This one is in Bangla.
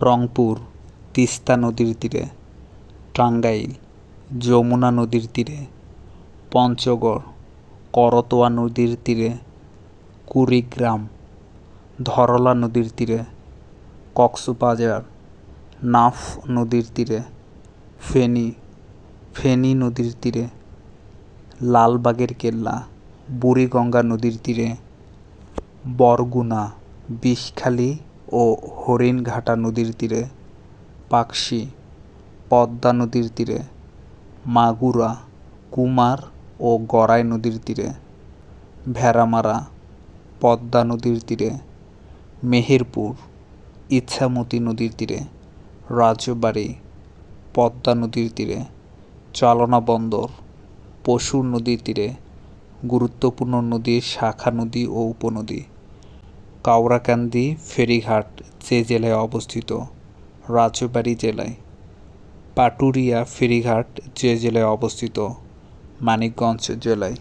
রংপুর, তিস্তা নদীর তীরে, টাঙ্গাইল, যমুনা নদীর তীরে, পঞ্চগড়, করতোয়া নদীর তীরে, কুড়িগ্রাম, ধরলা নদীর তীরে, কক্সবাজার, নাফ নদীর তীরে, ফেনী ফেনী নদীর তীরে, লালবাগের কেল্লা, বুড়িগঙ্গা নদীর তীরে, বরগুনা, বিষখালী ও হরিণঘাটা নদীর তীরে, পাকশি, পদ্মা নদীর তীরে, মাগুরা, কুমার ও গড়াই নদীর তীরে, ভেড়ামারা, পদ্মা নদীর তীরে, মেহেরপুর, ইছামতি নদীর তীরে, রাজবাড়ী, পদ্মা নদীর তীরে, চালনা বন্দর, পশুর নদীর তীরে, গুরুত্বপূর্ণ নদীর শাখা নদী ও উপনদী। কাউরাকান্দি ফেরিঘাট যে জেলায় অবস্থিত রাজবাড়ি জেলায়। পাটুরিয়া ফেরিঘাট যে জেলায় অবস্থিত মানিকগঞ্জ জেলায়।